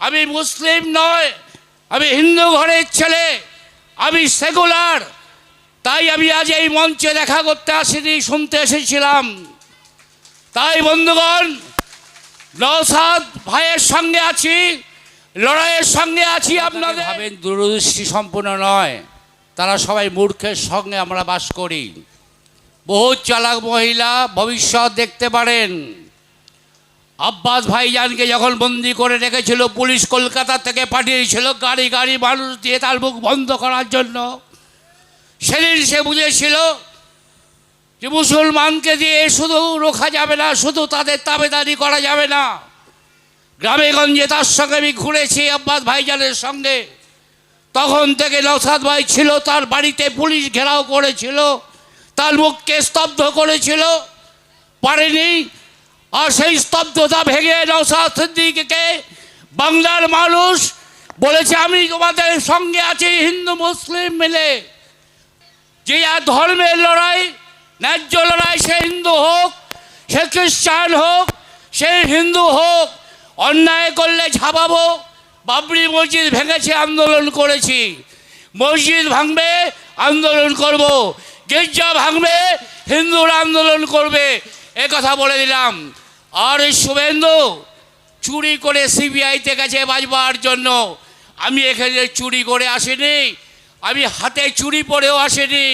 আমি মুসলিম নয় আমি হিন্দু ঘরের ছেলে আমি সেকুলার। তাই আমি আজ এই মঞ্চে দেখা করতে আসিনি শুনতে এসেছিলাম। তাই বন্ধুগণ নৌসাদ ভাইয়ের সঙ্গে আছি লড়াইয়ের সঙ্গে আছি আপনাদের। ভাবেন দূরদৃষ্টি সম্পূর্ণ নয় তারা সবাই মূর্খের সঙ্গে আমরা বাস করি। বহু চালাক মহিলা ভবিষ্যৎ দেখতে পারেন। আব্বাস ভাইজানকে যখন বন্দি করে রেখেছিল, পুলিশ কলকাতা থেকে পাঠিয়েছিল, গাড়ি গাড়ি, মানুষ দিয়ে তার মুখ বন্ধ করার জন্য। সেদিন সে বুঝেছিল যে মুসলমানকে দিয়ে শুধু রোখা যাবে না, শুধু তাদের তাবেদারি করা যাবে না। গ্রামে গঞ্জে তার সঙ্গে আমি ঘুরেছি আব্বাস ভাইজানের সঙ্গে। তখন থেকে নৌসাদ ভাই ছিল, তার বাড়িতে পুলিশ ঘেরাও করেছিল, তার মুখকে স্তব্ধ করেছিল। পারেনি আর সেই স্তব্ধতা ভেঙে নৌসাদ সিদ্দিককে বাংলার মানুষ বলেছে আমি তোমাদের সঙ্গে আছি হিন্দু মুসলিম মিলে যে আর ধর্মের লড়াই ন্যায্য লড়াই সে হিন্দু হোক সে খ্রিস্টান হোক সে হিন্দু হোক অন্যায় করলে ঝাপাবো বাবরি মসজিদ ভেঙেছে আন্দোলন করেছি মসজিদ ভাঙবে আন্দোলন করব গির্জা ভাঙবে হিন্দুরা আন্দোলন করবে কথা বলে দিলাম আর এই শুভেন্দু চুরি করে সিবিআইতে গেছে বাজবার জন্য। আমি এখানে চুরি করে আসিনি, আমি হাতে চুরি পরেও আসিনি।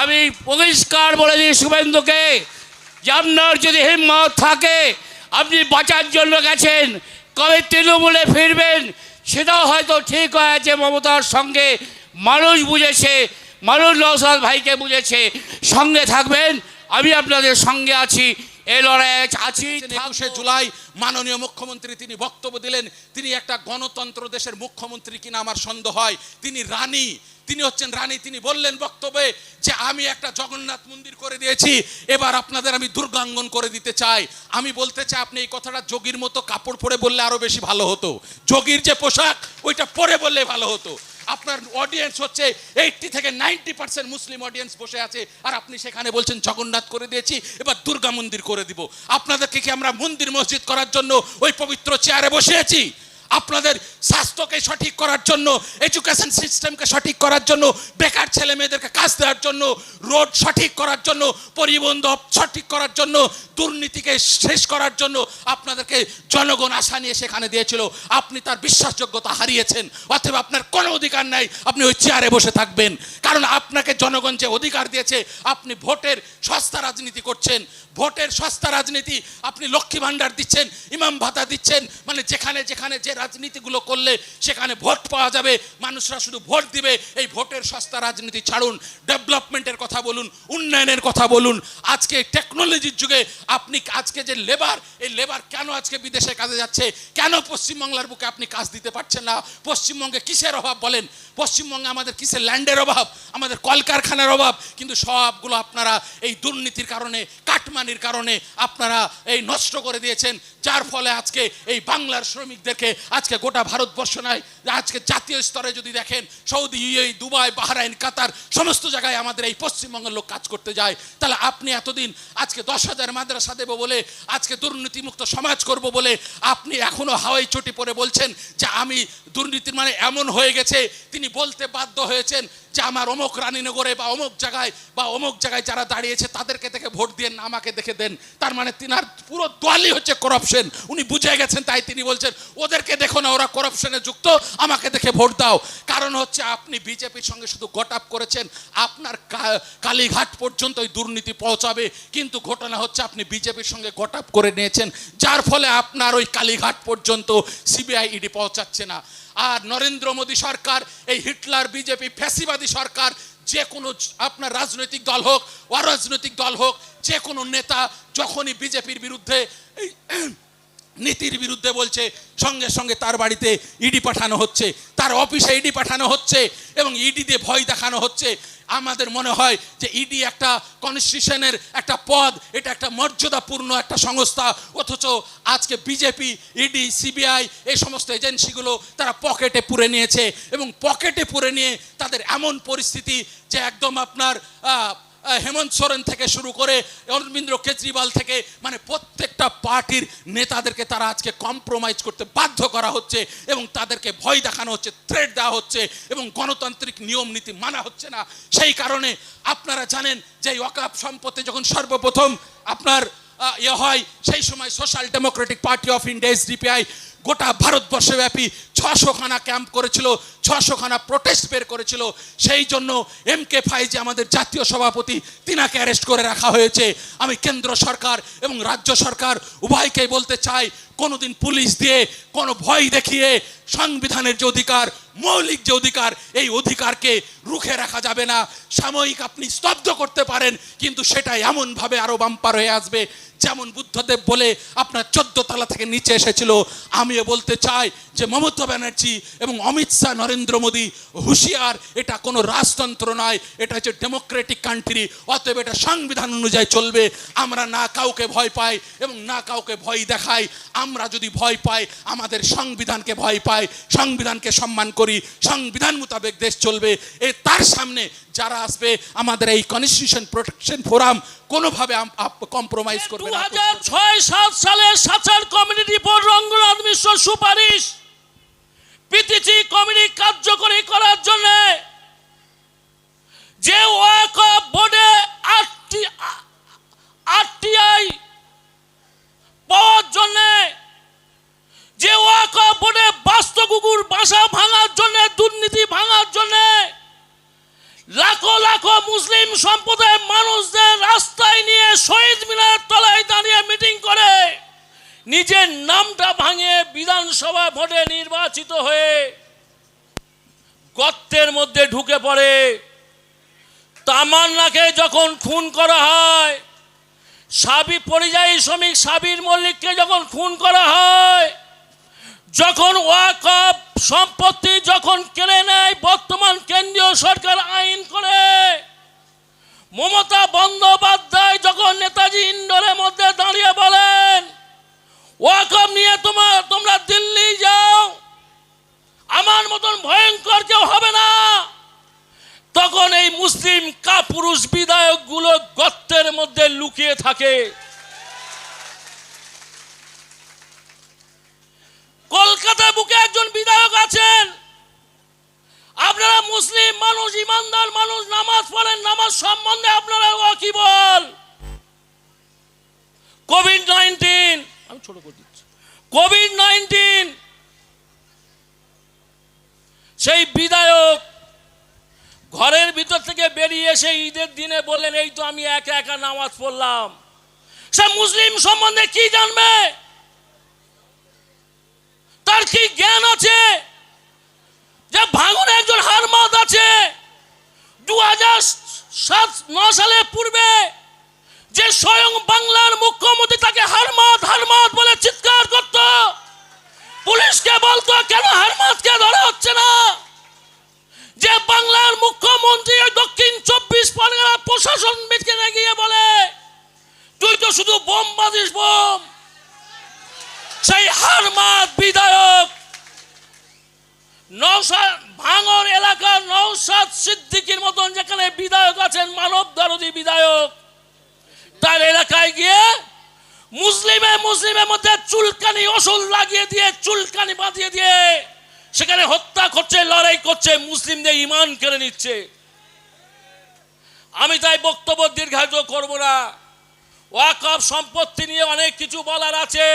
আমি পরিষ্কার বলে দিই শুভেন্দুকে, যে যদি হিম্মত থাকে, আপনি বাঁচার জন্য গেছেন, কবে তৃণমূলে ফিরবেন, সেটাও হয়তো ঠিক হয়েছে মমতার সঙ্গে। মানুষ বুঝেছে, মানুষ নৌসাদ ভাইকে বুঝেছে। সঙ্গে থাকবেন, আমি আপনাদের সঙ্গে আছি। এই লড়াইয়ে আছি একুশে জুলাই মাননীয় মুখ্যমন্ত্রী তিনি বক্তব্য দিলেন তিনি একটা গণতন্ত্র দেশের মুখ্যমন্ত্রী কিনা আমার সন্দেহ হয়। তিনি রানী তিনি হচ্ছেন রানী তিনি বললেন বক্তব্যে যে আমি একটা জগন্নাথ মন্দির করে দিয়েছি এবার আপনাদের আমি দুর্গাঙ্গন করে দিতে চাই। আমি বলতে চাই আপনি এই কথাটা যোগীর মতো কাপড় পরে বললে আরও বেশি ভালো হতো। যোগীর যে পোশাক ওইটা পরে বললে ভালো হতো। আপনার অডিয়েন্স হচ্ছে এইটটি থেকে নাইনটি পার্সেন্ট মুসলিম অডিয়েন্স বসে আছে। আর আপনি সেখানে বলছেন, জগন্নাথ করে দিয়েছি, এবার দুর্গা মন্দির করে দিব। আপনাদেরকে কি আমরা মন্দির মসজিদ করার জন্য ওই পবিত্র চেয়ারে বসে আছি আপনাদের স্বাস্থ্যকে সঠিক করার জন্য এডুকেশন সিস্টেমকে সঠিক করার জন্য, বেকার ছেলে মেয়েদেরকে কাজ দেওয়ার জন্য, রোড সঠিক করার জন্য, পরিবহন সঠিক করার জন্য, দুর্নীতিকে শেষ করার জন্য আপনাদেরকে জনগণ আশা নিয়ে সেখানে দিয়েছিল। আপনি তার বিশ্বাসযোগ্যতা হারিয়েছেন অথবা আপনার কোনো অধিকার নাই, আপনি ওই চেয়ারে বসে থাকবেন। কারণ আপনাকে জনগণ যে অধিকার দিয়েছে, আপনি ভোটের সস্তা রাজনীতি করছেন। ভোটের সস্তা রাজনীতি আপনি লক্ষ্মী ভাণ্ডার দিচ্ছেন, ইমাম ভাতা দিচ্ছেন মানে যেখানে যেখানে যে রাজনীতিগুলো করলে সেখানে ভোট পাওয়া যাবে। মানুষরা শুধু ভোট দিবে। এই ভোটের সস্তা রাজনীতি ছাড়ুন। ডেভেলপমেন্টের কথা বলুন, উন্নয়নের কথা বলুন। আজকে টেকনোলজির যুগে আপনি আজকে যে লেবার, এই লেবার কেন আজকে বিদেশে কাজে যাচ্ছে? কেন পশ্চিমবাংলার বুকে আপনি কাজ দিতে পারছেন না? পশ্চিমবঙ্গে কিসের অভাব বলেন? পশ্চিমবঙ্গে আমাদের কিসের ল্যান্ডের অভাব? আমাদের কলকারখানার অভাব? কিন্তু সবগুলো আপনারা এই দুর্নীতির কারণে কাটমানির কারণে আপনারা এই নষ্ট করে দিয়েছেন, যার ফলে আজকে এই বাংলার শ্রমিকদেরকে আজকে গোটা ভারতবর্ষ নয়, আজকে জাতীয় স্তরে যদি দেখেন, Saudi, UAE, Dubai, Bahrain, Qatar, সমস্ত জায়গায় আমাদের এই পশ্চিমবঙ্গের লোক কাজ করতে যায়। তাহলে আপনি এতদিন আজকে দশ হাজার মাদ্রাসা দেবো বলে, আজকে দুর্নীতিমুক্ত সমাজ করব বলে আপনি এখনও হাওয়াই চটি পরে বলছেন যে আমি দুর্নীতির মানে এমন হয়ে গেছে, তিনি বলতে বাধ্য হয়েছেন যে আমার অমুক রানীনগরে বা অমুক জায়গায় বা অমুক জায়গায় যারা দাঁড়িয়েছে তাদেরকে দেখে ভোট দিয়ে আমাকে দেখে দেন। তার মানে তিনার পুরো দলই হচ্ছে করাপশন উনি বুঝে গেছেন, তাই তিনি বলছেন, ওদেরকে দেখো না, ওরা করাপশনে যুক্ত, আমাকে দেখে ভোট দাও। কারণ হচ্ছে আপনি বিজেপির সঙ্গে শুধু গট আপ করেছেন, আপনার কালীঘাট পর্যন্ত ওই দুর্নীতি পৌঁছাবে। কিন্তু ঘটনা হচ্ছে আপনি বিজেপির সঙ্গে গট আপ করে নিয়েছেন, যার ফলে আপনার ওই কালীঘাট পর্যন্ত সিবিআই ইডি পৌঁছাচ্ছে না। আর নরেন্দ্র মোদী সরকার এই হিটলার বিজেপি ফ্যাসিবাদী সরকার, যে কোনো আপনার রাজনৈতিক দল হোক, অরাজনৈতিক দল হোক, যে কোনো নেতা যখনই বিজেপির বিরুদ্ধে নীতির বিরুদ্ধে বলছে, সঙ্গে সঙ্গে তার বাড়িতে ইডি পাঠানো হচ্ছে, তার অফিসে ইডি পাঠানো হচ্ছে এবং ইডি দিয়ে ভয় দেখানো হচ্ছে। আমাদের মনে হয় যে ইডি একটা কনস্টিটিউশনের একটা পদ, এটা একটা মর্যাদাপূর্ণ একটা সংস্থা, অথচ আজকে বিজেপি ইডি সিবিআই এই সমস্ত এজেন্সিগুলো তারা পকেটে পুরে নিয়েছে এবং পকেটে পুরে নিয়ে তাদের এমন পরিস্থিতি যে একদম আপনার হেমন্ত সোরেন থেকে শুরু করে অরবিন্দ কেজরিওয়াল থেকে মানে প্রত্যেকটা পার্টির নেতাদেরকে তারা আজকে কম্প্রোমাইজ করতে বাধ্য করা হচ্ছে এবং তাদেরকে ভয় দেখানো হচ্ছে থ্রেট দেওয়া হচ্ছে এবং গণতান্ত্রিক নিয়ম নীতি মানা হচ্ছে না। সেই কারণে আপনারা জানেন যে ওয়াকাফ সম্পত্তি যখন সর্বপ্রথম আপনার ইয়ে হয়, সেই সময় social democratic party of India SDPI গোটা ভারতবর্ষব্যাপী ছশোখানা ক্যাম্প করেছিল, ছশোখানা প্রোটেস্ট বের করেছিল। সেই জন্য এম কে ফাইজি আমাদের জাতীয় সভাপতি, তিনাকে অ্যারেস্ট করে রাখা হয়েছে। আমি কেন্দ্র সরকার এবং রাজ্য সরকার উভয়কেই বলতে চাই, কোনোদিন পুলিশ দিয়ে কোনো ভয় দেখিয়ে সংবিধানের যে অধিকার, মৌলিক যে অধিকার, এই অধিকারকে রুখে রাখা যাবে না। সাময়িক আপনি স্তব্ধ করতে পারেন, কিন্তু সেটা এমনভাবে আরও বাম্পার হয়ে আসবে, যেমন বুদ্ধদেব বলে, আপনার চোদ্দ তলা থেকে নিচে এসেছিল। আমিও বলতে চাই যে মমতা ব্যানার্জি এবং অমিত শাহ নরেন্দ্র মোদী হুঁশিয়ার এটা কোনো রাজতন্ত্র নয় এটা হচ্ছে ডেমোক্রেটিক কান্ট্রি অতএব এটা সংবিধান অনুযায়ী চলবে আমরা না কাউকে ভয় পাই এবং না কাউকে ভয় দেখাই আমরা যদি ভয় পাই আমাদের সংবিধানকে ভয় পাই সংবিধানকে সম্মান করি সংবিধান মোতাবেক দেশ চলবে এ তার সামনে যারা আসবে আমাদের এই কনস্টিটিউশন প্রোটেকশন ফোরাম কোনোভাবে কম্প্রোমাইজ দু করবে না। হাজার ছয় সাত সালে সাচার কমিটি রিপোর্ট রঙ্গনাথ মিশ্র সুপারিশ পিটিসি কমিটি কার্যকরী করার জন্য যে ওয়াক বোর্ডে মধ্যে ঢুকে পড়ে। তামান্নাকে যখন খুন করা হয়, সাবি পরিযায়ী শ্রমিক সাবির মল্লিককে যখন খুন করা হয়, যখন ওয়াকফ সম্পত্তি যখন কেড়ে নেয়, বর্তমান কেন্দ্রীয় সরকার আইন করে, মমতা বন্দ্যোপাধ্যায় যখন নেতাজি ইন্ডোরের মধ্যে দাঁড়িয়ে বলেন, ওয়াকফ নিয়ে তোমার তোমরা দিল্লি যাও, আমার মতন ভয়ঙ্কর মুসলিম কাপুরুষ বিধায়কগুলো গর্তের মধ্যে লুকিয়ে থাকে। কলকাতা বুকে একজন বিধায়ক আছেন। আপনারা মুসলিম মানুষ, ইমানদার মানুষ, নামাজ পড়েন, নামাজ সম্বন্ধে আপনারা কি বল। কোভিড নাইন্টিন, আমি ছোট করে দিচ্ছি। কোভিড নাইন্টিন, সেই বিধায়ক ঘরের ভিতর থেকে বেরিয়ে এসে ঈদের দিনে বলেন এই তো আমি একা একা নামাজ পড়লাম। সে মুসলিম সম্বন্ধে কি জানবে? তার কি জ্ঞান আছে? যে ভাঙনে একজন হারমাদ আছে দু হাজার সাত, ন সালের পূর্বে যে স্বয়ং বাংলার মুখ্যমন্ত্রী তাকে হারমাদ হারমাদ বলে চিৎকার করত। পুলিশকে বলতো, কেন হারমাদকে ধরা হচ্ছে না? যে বাংলার মুখ্যমন্ত্রী দক্ষিণ চব্বিশ পরগনা প্রশাসন মিটকে গিয়ে বলে, তুই তো শুধু বোম বাজিস, বোম। সেই হারমাদ বিধায়ক নৌসাদ ভাঙর এলাকার নৌসাদ সিদ্দিকির মতন যেখানে বিধায়ক আছেন, মানব দরদি বিধায়ক, তার এলাকায় গিয়ে মুসলিমে মুসলিমের মধ্যে চুলকানি ওষুধ লাগিয়ে দিয়ে চুলকানি বাঁধিয়ে দিয়ে সেখানে হত্যা করছে, লড়াই করছে, মুসলিমদের ইমান কেড়ে নিচ্ছে। আমি তাই বক্তব্য দীর্ঘায়িত করব না। ওয়াকফ সম্পত্তি নিয়ে অনেক কিছু বলার আছে।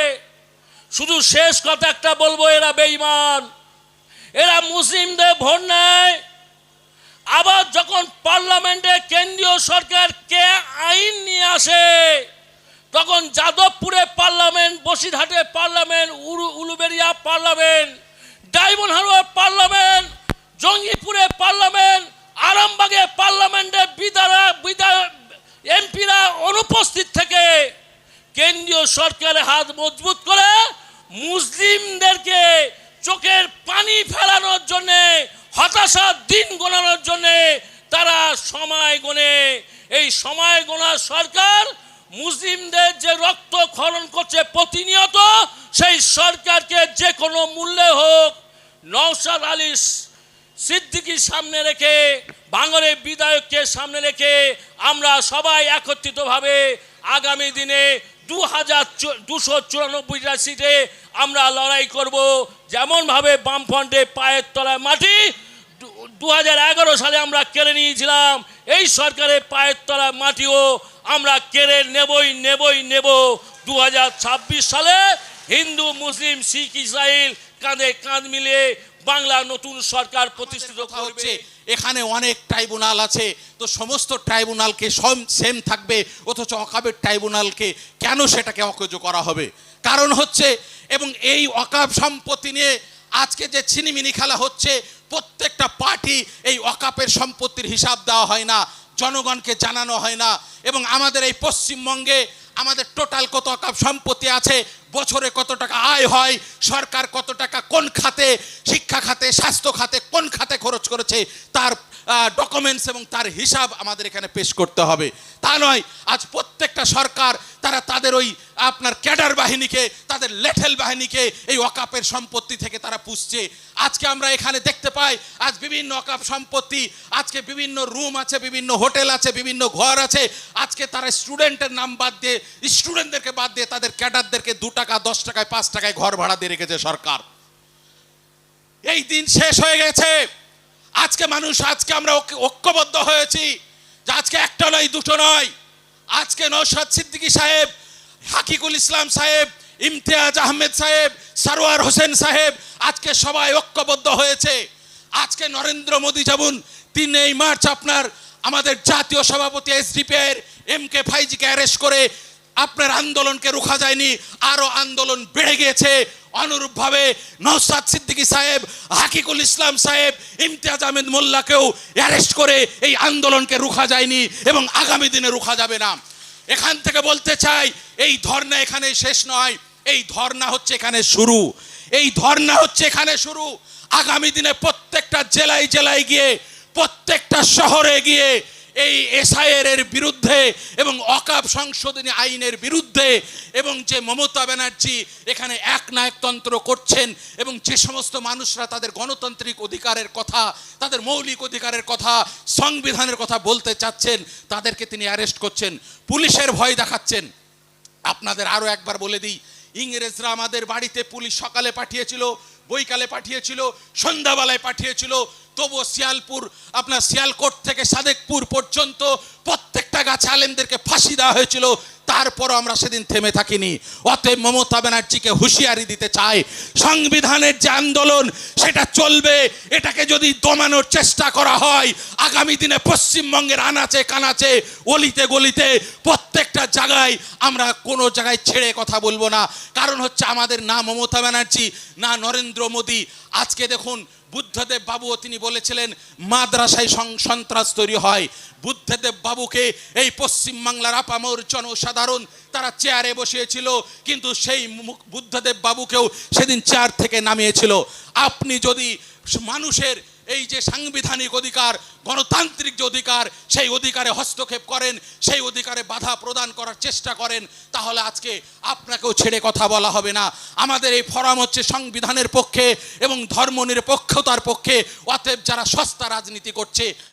শুধু শেষ কথা একটা বলব, এরা বেঈমান। এরা মুসলিমদের ভোট নেয়। আবার যখন পার্লামেন্টে কেন্দ্রীয় সরকার কে আইন নিয়ে আসে, তখন যাদবপুরে পার্লামেন্ট, বসিরহাটে পার্লামেন্ট উলু উলুবেরিয়া পার্লামেন্ট ডায়মন্ড হারবার পার্লামেন্ট জঙ্গিপুরে পার্লামেন্ট আরামবাগে পার্লামেন্টে বিধারা বিধায়ক, এমপিরা অনুপস্থিত থেকে কেন্দ্রীয় সরকারের হাত মজবুত করে মুসলিমদেরকে চোখের পানি ফেলানোর জন্যে, হতাশার দিন গোনানোর জন্যে তারা সময় গোনে। এই সময় গোনা সরকার মুসলিমদের যে রক্ত খরণ করছে প্রতিনিয়ত, সেই সরকারকে যে কোনো মূল্যে হোক, নওশাদ আলী সিদ্দিকির সামনে রেখে ভাঙরের বিধায়ককে সামনে রেখে আমরা সবাই একত্রিতভাবে আগামী দিনে দু হাজার দুশো চুরানব্বইটা সিটে আমরা লড়াই করব। যেমনভাবে বামফ্রন্টে পায়ের তলায় মাটি, দু সালে আমরা কেড়ে নিয়েছিলাম এই সরকারের পায়ের তলায় মাটিও আমরা কেড়ে নেবই নেবই নেব। দু হাজার ছাব্বিশ সালে হিন্দু মুসলিম শিখ ইসরায়েল কাঁধে কাঁধ মিলিয়ে বাংলা নতুন সরকার প্রতিষ্ঠিত হচ্ছে এখানে অনেক ট্রাইব্যুনাল আছে তো সমস্ত ট্রাইব্যুনালকে সম সেম থাকবে অথচ অকাবের ট্রাইব্যুনালকে কেন সেটাকে অকেজ করা হবে? কারণ হচ্ছে এবং এই অকাব সম্পত্তি নিয়ে আজকে যে ছিনিমিনি খেলা হচ্ছে প্রত্যেকটা পার্টি এই অকাপের সম্পত্তির হিসাব দেওয়া হয় না, জনগণকে জানানো হয় না। এবং আমাদের এই পশ্চিমবঙ্গে আমাদের টোটাল কত অকাপ সম্পত্তি আছে, বছরে কত টাকা আয় হয়, সরকার কত টাকা কোন খাতে, শিক্ষা খাতে, স্বাস্থ্য খাতে কোন খাতে খরচ করেছে, তার ডকুমেন্টস এবং তার হিসাব আমাদের এখানে পেশ করতে হবে। তা নয়, আজ প্রত্যেকটা সরকার তারা তাদের ওই আপনার ক্যাডার বাহিনীকে, তাদের লেঠেল বাহিনীকে এই অকাপের সম্পত্তি থেকে তারা পুষছে। আজকে আমরা এখানে দেখতে পাই, আজ বিভিন্ন অকাপ সম্পত্তি, আজকে বিভিন্ন রুম আছে, বিভিন্ন হোটেল আছে, বিভিন্ন ঘর আছে। আজকে তারা স্টুডেন্টের নাম বাদ দিয়ে, স্টুডেন্টদেরকে বাদ দিয়ে তাদের ক্যাডারদেরকে দু টাকা, দশ টাকায়, পাঁচ টাকায় ঘর ভাড়া দিয়ে রেখেছে সরকার। এই দিন শেষ হয়ে গেছে। আজকে মানুষ, আজকে আমরা ঐক্যবদ্ধ হয়েছি যে আজকে একটা নয়, দুটো নয়। আজকে নৌসাদ সিদ্দিকী সাহেব, হাকিকুল ইসলাম সাহেব, ইমতিয়াজ আহমেদ সাহেব, সারোয়ার হোসেন সাহেব, আজকে সবাই ঐক্যবদ্ধ হয়েছে। আজকে নরেন্দ্র মোদী যেমন তিনই মার্চ আপনার আমাদের জাতীয় সভাপতি এসডিপিআইয়ের এম কে ফাইজিকে অ্যারেস্ট করে আপনার আন্দোলনকে রোখা যায়নি, আরও আন্দোলন বেড়ে গিয়েছে। অনুরূপভাবে নৌসাদ সিদ্দিকী সাহেব, হাকিকুল ইসলাম সাহেব, ইমতিয়াজ আহমেদ মোল্লাকেও অ্যারেস্ট করে এই আন্দোলনকে রোখা যায়নি এবং আগামী দিনে রোখা যাবে না। এখান থেকে বলতে চাই, এই ধর্না এখানে শেষ নয়, এই ধর্না হচ্ছে এখানে শুরু। এই ধর্ণা হচ্ছে এখানে শুরু। আগামী দিনে প্রত্যেকটা জেলায় জেলায় গিয়ে, প্রত্যেকটা শহরে গিয়ে এই এসআইয়ের এর বিরুদ্ধে এবং অকাপ সংশোধনী আইনের বিরুদ্ধে এবং যে মমতা ব্যানার্জি এখানে এক নায়কতন্ত্র করছেন এবং যে সমস্ত মানুষরা তাদের গণতান্ত্রিক অধিকারের কথা, তাদের মৌলিক অধিকারের কথা, সংবিধানের কথা বলতে চাচ্ছেন, তাদেরকে তিনি অ্যারেস্ট করছেন, পুলিশের ভয় দেখাচ্ছেন। আপনাদের আরও একবার বলে দিই, ইংরেজরা আমাদের বাড়িতে পুলিশ সকালে পাঠিয়েছিল, বৈকালে পাঠিয়েছিল, সন্ধ্যাবেলায় পাঠিয়েছিল তবুও শিয়ালপুর, আপনার শিয়ালকোট থেকে সাদেকপুর পর্যন্ত প্রত্যেকটা গাছ আলেমদেরকে ফাঁসি দেওয়া হয়েছিল, তারপরও আমরা সেদিন থেমে থাকিনি। অতএব মমতা ব্যানার্জিকে হুঁশিয়ারি দিতে চাই, সংবিধানের যে আন্দোলন সেটা চলবে, এটাকে যদি দমানোর চেষ্টা করা হয়, আগামী দিনে পশ্চিমবঙ্গের আনাচে কানাচে, অলিতে গলিতে, প্রত্যেকটা জায়গায় আমরা কোনো জায়গায় ছেড়ে কথা বলব না। কারণ হচ্ছে আমাদের না মমতা ব্যানার্জি, না নরেন্দ্র মোদী। আজকে দেখুন বুদ্ধদেব বাবুও তিনি বলেছিলেন, মাদ্রাসায় সন্ত্রাস তৈরি হয়। বুদ্ধদেব বাবুকে এই পশ্চিমবাংলার আপামর জনসাধারণ তারা চেয়ারে বসিয়েছিল, কিন্তু সেই বুদ্ধদেব বাবুকেও সেদিন চেয়ার থেকে নামিয়েছিল। আপনি যদি মানুষের এই যে সাংবিধানিক অধিকার, গণতান্ত্রিক যে অধিকার, সেই অধিকারে হস্তক্ষেপ করেন, সেই অধিকারে বাধা প্রদান করার চেষ্টা করেন, তাহলে আজকে আপনাকেও ছেড়ে কথা বলা হবে না। আমাদের এই ফরাম হচ্ছে সংবিধানের পক্ষে এবং ধর্মনিরপেক্ষতার পক্ষে, অতএব যারা সস্তা রাজনীতি করছে